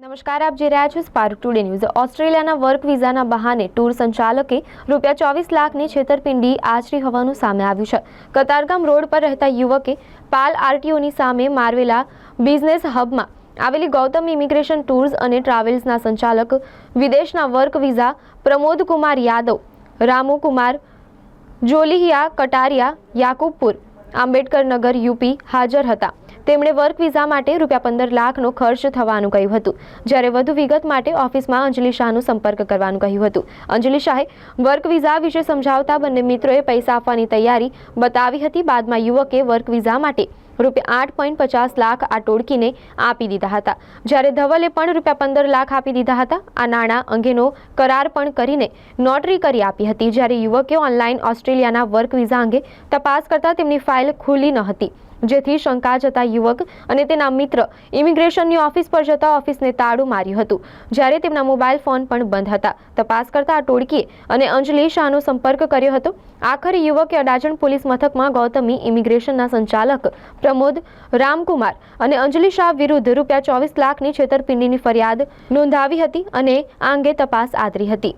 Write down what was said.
નમસ્કાર, આપ જોઈ રહ્યા છો સ્પાર્ક ટુડે ન્યૂઝ ઓસ્ટ્રેલિયાના વર્ક વિઝાના બહાને ટૂર સંચાલકે રૂપિયા ચોવીસ લાખની છેતરપિંડી આચરી હોવાનું સામે આવ્યું છે. કતારગામ રોડ પર રહેતા યુવકે પાલ આરટીઓની સામે મારવેલા બિઝનેસ હબમાં આવેલી ગૌતમ ઇમિગ્રેશન ટૂર્સ અને ટ્રાવેલ્સના સંચાલક, વિદેશના work visa Pramod Kumar Yadav Ramukumar Jolihiya Kataria, Yakubpur, Ambedkar Nagar UP હાજર હતા. તેમણે વર્ક વિઝા માટે રૂપિયા પંદર લાખનો ખર્ચ થવાનું કહ્યું હતું. જ્યારે વધુ વિગત માટે ઓફિસમાં અંજલિ શાહનો સંપર્ક કરવાનું કહ્યું હતું. અંજલિ શાહે વર્ક વિઝા વિશે સમજાવતા બંને મિત્રોએ પૈસા આપવાની તૈયારી બતાવી હતી. બાદમાં યુવકે વર્ક વિઝા માટે રૂપિયા આઠ પોઈન્ટ પચાસ લાખ આ ટોળકીને આપી દીધા હતા. જ્યારે ધવલે પણ રૂપિયા પંદર લાખ આપી દીધા હતા, આ નાણાં અંગેનો કરાર પણ કરીને નોટરી કરી આપી હતી. જ્યારે યુવકે ઓનલાઈન ઓસ્ટ્રેલિયાના વર્ક વિઝા અંગે તપાસ કરતા તેમની ફાઇલ ખુલી ન હતી. જેથી શંકા જતા યુવક અને તેના મિત્ર ઇમિગ્રેશનની ઓફિસ પર જતા ઓફિસને તાળું માર્યું હતું. જ્યારે તેમના મોબાઈલ ફોન પણ બંધ હતા. તપાસ કરતા આ ટોળકીએ અને અંજલિ શાહનો સંપર્ક કર્યો હતો. આખરે યુવકે અડાજણ પોલીસ મથકમાં ગૌતમી ઇમિગ્રેશનના સંચાલક પ્રમોદ રામકુમાર અને અંજલિ શાહ વિરુદ્ધ રૂપિયા ચોવીસ લાખની છેતરપિંડીની ફરિયાદ નોંધાવી હતી અને આ અંગે તપાસ આદરી હતી.